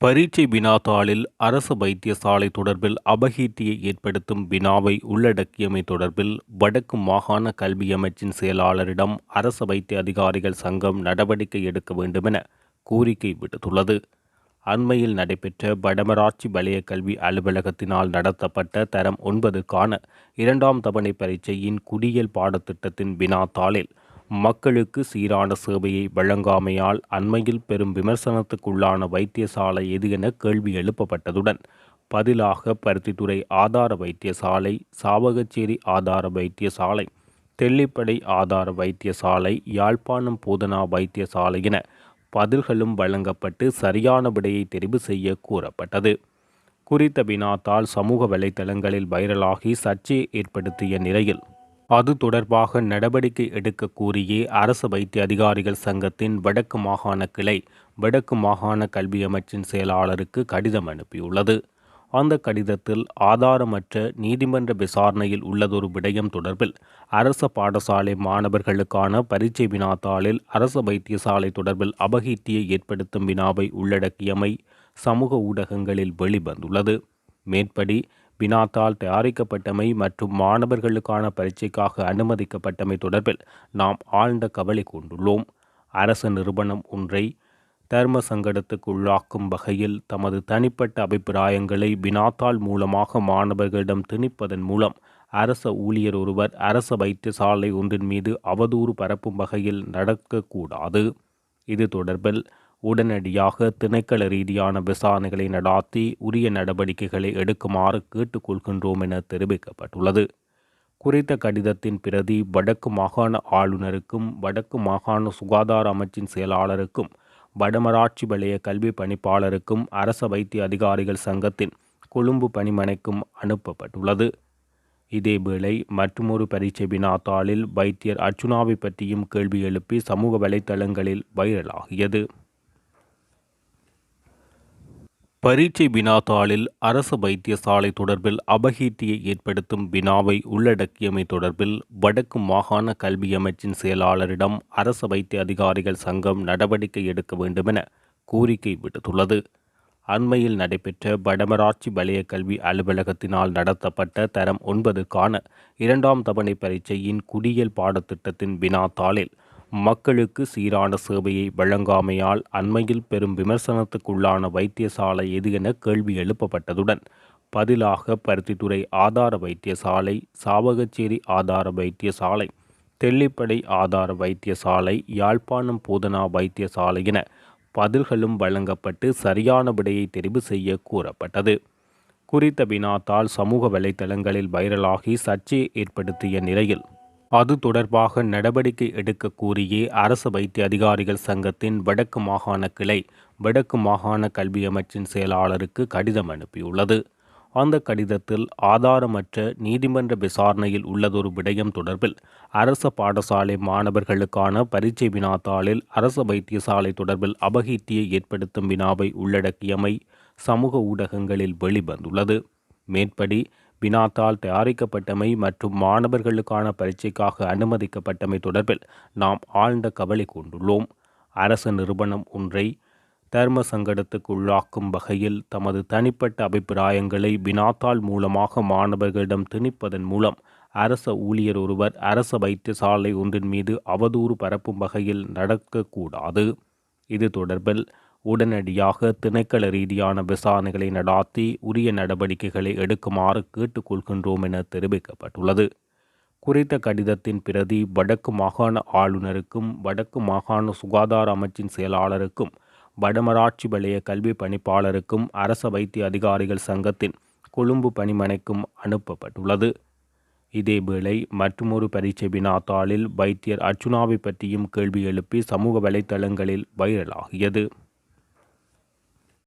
பரீட்சை வினாத்தாளில் அரசு வைத்தியசாலை தொடர்பில் அபகீர்த்தியை ஏற்படுத்தும் வினாவை உள்ளடக்கியமை தொடர்பில் வடக்கு மாகாண கல்வி அமைச்சின் செயலாளரிடம் அரசு வைத்திய அதிகாரிகள் சங்கம் நடவடிக்கை எடுக்க வேண்டுமென கோரிக்கை விடுத்துள்ளது. அண்மையில் நடைபெற்ற வடமராட்சி வலய கல்வி அலுவலகத்தினால் நடத்தப்பட்ட தரம் ஒன்பதுக்கான இரண்டாம் தவணை பரீட்சையின் குடியல் பாடத்திட்டத்தின் வினாத்தாளில் மக்களுக்கு சீரான சேவையை வழங்காமையால் அண்மையில் பெரும் விமர்சனத்துக்குள்ளான வைத்தியசாலை எது என கேள்வி எழுப்பப்பட்டதுடன் பதிலாக பருத்தித்துறை ஆதார வைத்தியசாலை சாவகச்சேரி ஆதார வைத்தியசாலை தெல்லிப்படை ஆதார வைத்தியசாலை யாழ்ப்பாணம் போதனா வைத்தியசாலை என பதில்களும் வழங்கப்பட்டு சரியான விடையை தெரிவு செய்ய கூறப்பட்டது. குறித்த வினாத்தால் சமூக வலைதளங்களில் வைரலாகி சர்ச்சையை ஏற்படுத்திய நிலையில் அது தொடர்பாக நடவடிக்கை எடுக்க கூறியே அரசு வைத்திய அதிகாரிகள் சங்கத்தின் வடக்கு மாகாண கிளை வடக்கு மாகாண கல்வி அமைச்சின் செயலாளருக்கு கடிதம் அனுப்பியுள்ளது. அந்த கடிதத்தில் ஆதாரமற்ற நீதிமன்ற விசாரணையில் உள்ளதொரு விடயம் தொடர்பில் அரச பாடசாலை மாணவர்களுக்கான பரீட்சை வினாத்தாளில் அரசு வைத்தியசாலை தொடர்பில் அபகீர்த்தியை ஏற்படுத்தும் வினாவை உள்ளடக்கியமை சமூக ஊடகங்களில் வெளிவந்துள்ளது. மேற்படி வினாத்தால் தயாரிக்கப்பட்டமை மற்றும் மாணவர்களுக்கான பரீட்சைக்காக அனுமதிக்கப்பட்டமை தொடர்பில் நாம் ஆழ்ந்த கவலை கொண்டுள்ளோம். அரசு நிறுவனம் ஒன்றை தர்ம சங்கடத்துக்குள்ளாக்கும் வகையில் தமது தனிப்பட்ட அபிப்பிராயங்களை வினாத்தாள் மூலமாக மாணவர்களிடம் திணிப்பதன் மூலம் அரச ஊழியர் ஒருவர் அரச வைத்தியசாலை ஒன்றின் மீது அவதூறு பரப்பும் வகையில் நடக்கக்கூடாது. இது தொடர்பில் உடனடியாக திணைக்கள ரீதியான விசாரணைகளை நடாத்தி உரிய நடவடிக்கைகளை எடுக்குமாறு கேட்டுக்கொள்கின்றோம் என தெரிவிக்கப்பட்டுள்ளது. குறித்த கடிதத்தின் பிரதி வடக்கு மாகாண ஆளுநருக்கும் வடக்கு மாகாண சுகாதார அமைச்சின் செயலாளருக்கும் வடமராட்சி வலய கல்வி பணிப்பாளருக்கும் அரச வைத்திய அதிகாரிகள் சங்கத்தின் கொழும்பு பணிமனைக்கும் அனுப்பப்பட்டுள்ளது. இதேவேளை மற்றுமொரு பரீட்சை வினாத்தாளில் வைத்தியர் அர்ச்சுனாவை பற்றியும் கேள்வி எழுப்பி சமூக வலைத்தளங்களில் வைரலாகியது. பரீட்சை வினாத்தாளில் அரசு வைத்தியசாலை தொடர்பில் அபகீர்த்தியை ஏற்படுத்தும் வினாவை உள்ளடக்கியமை தொடர்பில் வடக்கு மாகாண கல்வி அமைச்சின் செயலாளரிடம் அரசு வைத்திய அதிகாரிகள் சங்கம் நடவடிக்கை எடுக்க வேண்டுமென கோரிக்கை விடுத்துள்ளது. அண்மையில் நடைபெற்ற வடமராட்சி வலய கல்வி அலுவலகத்தினால் நடத்தப்பட்ட தரம் ஒன்பதுக்கான இரண்டாம் தவணை பரீட்சையின் குடியியல் பாடத்திட்டத்தின் வினாத்தாளில் மக்களுக்கு சீரான சேவையை வழங்காமையால் அண்மையில் பெரும் விமர்சனத்துக்குள்ளான வைத்தியசாலை எது என கேள்வி எழுப்பப்பட்டதுடன் பதிலாக பருத்தித்துறை ஆதார வைத்தியசாலை சாவகச்சேரி ஆதார வைத்தியசாலை தெல்லிப்படை ஆதார வைத்தியசாலை யாழ்ப்பாணம் போதனா வைத்தியசாலை என பதில்களும் வழங்கப்பட்டு சரியான விடையை தெரிவு செய்ய கூறப்பட்டது. குறித்த வினாத்தால் சமூக வலைதளங்களில் வைரலாகி சர்ச்சையை ஏற்படுத்திய நிலையில் அது தொடர்பாக நடவடிக்கை எடுக்க கூறியே அரசு வைத்திய அதிகாரிகள் சங்கத்தின் வடக்கு மாகாண கிளை வடக்கு மாகாண கல்வி அமைச்சின் செயலாளருக்கு கடிதம் அனுப்பியுள்ளது. அந்த கடிதத்தில் ஆதாரமற்ற நீதிமன்ற விசாரணையில் உள்ளதொரு விடயம் தொடர்பில் அரச பாடசாலை மாணவர்களுக்கான பரீட்சை வினாத்தாளில் அரசு வைத்தியசாலை தொடர்பில் அபகீர்த்தியை ஏற்படுத்தும் வினாவை உள்ளடக்கியமை சமூக ஊடகங்களில் வெளிவந்துள்ளது. மேற்படி வினாத்தால் தயாரிக்கப்பட்டமை மற்றும் மாணவர்களுக்கான பரீட்சைக்காக அனுமதிக்கப்பட்டமை தொடர்பில் நாம் ஆழ்ந்த கவலை கொண்டுள்ளோம். அரசு நிறுவனம் ஒன்றை தர்ம சங்கடத்துக்குள்ளாக்கும் வகையில் தமது தனிப்பட்ட அபிப்பிராயங்களை வினாத்தாள் மூலமாக மாணவர்களிடம் திணிப்பதன் மூலம் அரச ஊழியர் ஒருவர் அரச வைத்தியசாலை ஒன்றின் மீது அவதூறு பரப்பும் வகையில் நடக்கக்கூடாது. இது தொடர்பில் உடனடியாக திணைக்கள ரீதியான விசாரணைகளை நடாத்தி உரிய நடவடிக்கைகளை எடுக்குமாறு கேட்டுக்கொள்கின்றோம் என தெரிவிக்கப்பட்டுள்ளது. குறித்த கடிதத்தின் பிரதி வடக்கு மாகாண ஆளுநருக்கும் வடக்கு மாகாண சுகாதார அமைச்சின் செயலாளருக்கும் வடமராட்சி வலய கல்வி பணிப்பாளருக்கும் அரச வைத்திய அதிகாரிகள் சங்கத்தின் கொழும்பு பணிமனைக்கும் அனுப்பப்பட்டுள்ளது. இதேவேளை மற்றுமொரு பரீட்சை வினாத்தாளில் வைத்தியர் அர்ச்சுனாவை பற்றியும் கேள்வி எழுப்பி சமூக வலைத்தளங்களில் வைரலாகியது.